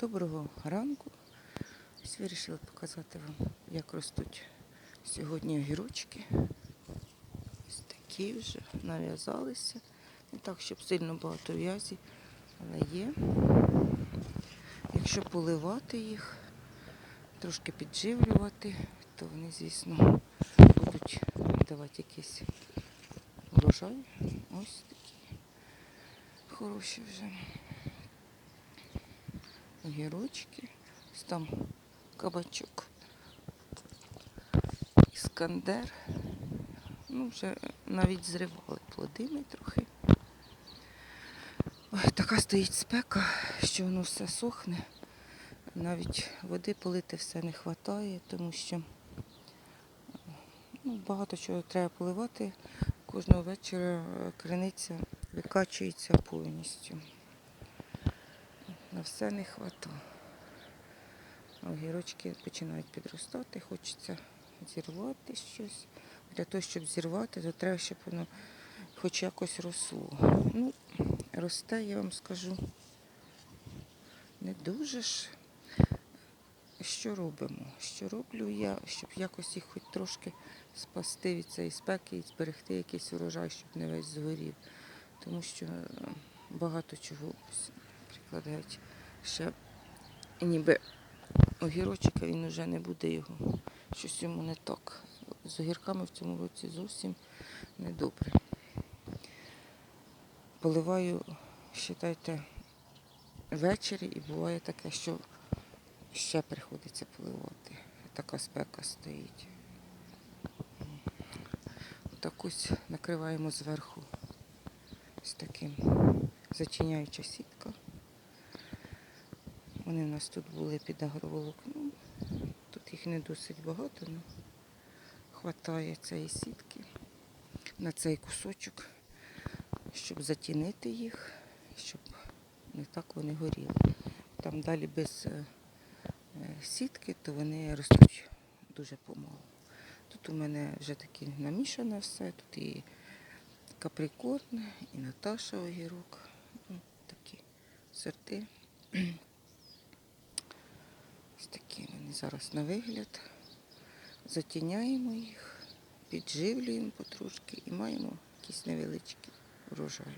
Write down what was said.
Доброго ранку. Ось вирішила показати вам, як ростуть сьогодні огірочки. Ось такі вже нав'язалися. Не так, щоб сильно багато в'язі, але є. Якщо поливати їх, трошки підживлювати, то вони, звісно, будуть давати якийсь урожай. Ось такі хороші вже огірочки. Ось там кабачок. Іскандер. Ну, вже навіть зривали плодими трохи. Ой, така стоїть спека, що воно все сохне. Навіть води полити все не вистачає, тому що ну, багато чого треба поливати. Кожного вечора криниця викачується повністю. На все не вистачає. Огірочки починають підростати, хочеться зірвати щось. Для того, щоб зірвати, то треба, щоб воно хоч якось росло. Ну, росте, я вам скажу, не дуже ж. Що робимо? Що роблю я, щоб якось їх хоч трошки спасти від цієї спеки і зберегти якийсь урожай, щоб не весь згорів. Тому що е, багато чого ось прикладають ще ніби огірочок, він вже не буде його. Щось йому не так. З огірками в цьому році зовсім недобре. Поливаю, вважайте, ввечері і буває таке, що ще приходиться поливати. Така спека стоїть. Так ось накриваємо зверху ось таким зачиняюча сітка. Вони в нас тут були під агроволокном. Тут їх не досить багато, але хватає цієї сітки на цей кусочок, щоб затінити їх, щоб не так вони горіли. Там далі без е, сітки, то вони ростуть дуже помалу. Тут у мене вже таке намішане все, тут і каприкорн, і Наташа огірок. Ну, такі сорти. Вони зараз на вигляд. Затіняємо їх, підживлюємо потрошки і маємо якийсь невеличкий урожай.